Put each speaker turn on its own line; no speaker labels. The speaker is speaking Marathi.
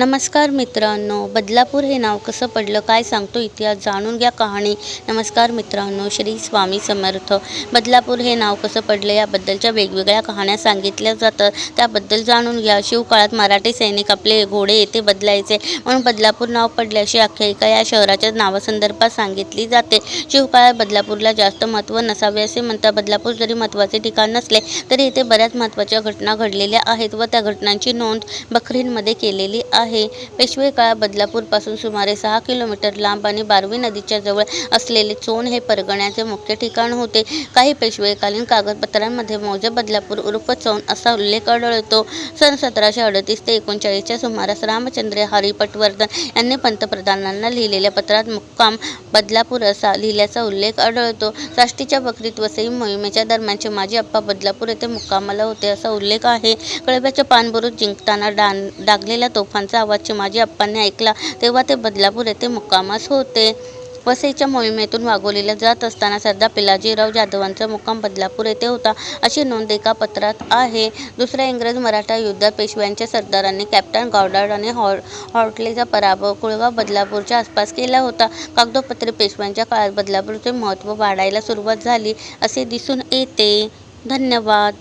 नमस्कार मित्रांनो बदलापूर हे नाव कसं पडलं काय सांगतो इतिहास जाणून घ्या कहाणी. नमस्कार मित्रांनो श्री स्वामी समर्थ. बदलापूर हे नाव कसं पडलं याबद्दलच्या वेगवेगळ्या कहाण्या सांगितल्या जातात. त्याबद्दल जाणून घ्या. शिवकाळात मराठी सैनिक आपले घोडे येथे बदलायचे. म्हणून बदलापूर नाव पडले अशी आख्यायिका या शहराच्या नावासंदर्भात सांगितली जाते. शिवकाळात बदलापूरला जास्त महत्त्व नसावे असे म्हणतात बदलापूर जरी महत्त्वाचे ठिकाण नसले तरी येथे बऱ्याच महत्त्वाच्या घटना घडलेल्या आहेत व त्या घटनांची नोंद बखरींमध्ये केलेली आहे. पेशवे काळात बदलापूरपासून सुमारे सहा किलोमीटर लांब आणि बारवी नदीच्या जवळ असलेले चोन हे परगण्याचे मुख्य ठिकाण होते. काही पेशवेकालीन कागदपत्रांमध्ये मौजे बदलापूर उर्फ चौन असा उल्लेख आढळतो. सन सतराशे अडतीस ते एकोणचाळीसच्या सुमारास रामचंद्र हरी पटवर्धन यांनी पंतप्रधानांना लिहिलेल्या पत्रात मुक्काम बदलापूर असा लिहिल्याचा उल्लेख आढळतो. साष्टीच्या बकरीत वसई मोहिमेच्या दरम्यानचे माजी अप्पा बदलापूर येथे मुक्कामाला होते असा उल्लेख आहे. कळव्याच्या पानबुरूत जिंकताना डान डागलेल्या तोफांचा आवाज चिमाजी अप्पांनी ऐकला तेव्हा ते बदलापूर येथे मुक्कामास होते. वसईच्या मोहिमेतून वागोलीला जात असताना सरदार पिलाजीराव जाधवांचा मुक्काम बदलापूर येथे होता. अशी नोंद एका पत्रात आहे. दुसऱ्या इंग्रज मराठा युद्धात पेशव्यांच्या सरदारांनी कॅप्टन गॉडार्ड आणि हॉ हॉटलेचा पराभव कुळगाव बदलापूरच्या आसपास केला होता. कागदोपत्री पेशव्यांच्या काळात बदलापूरचे महत्त्व वाढायला सुरुवात झाली असे दिसून येते. धन्यवाद.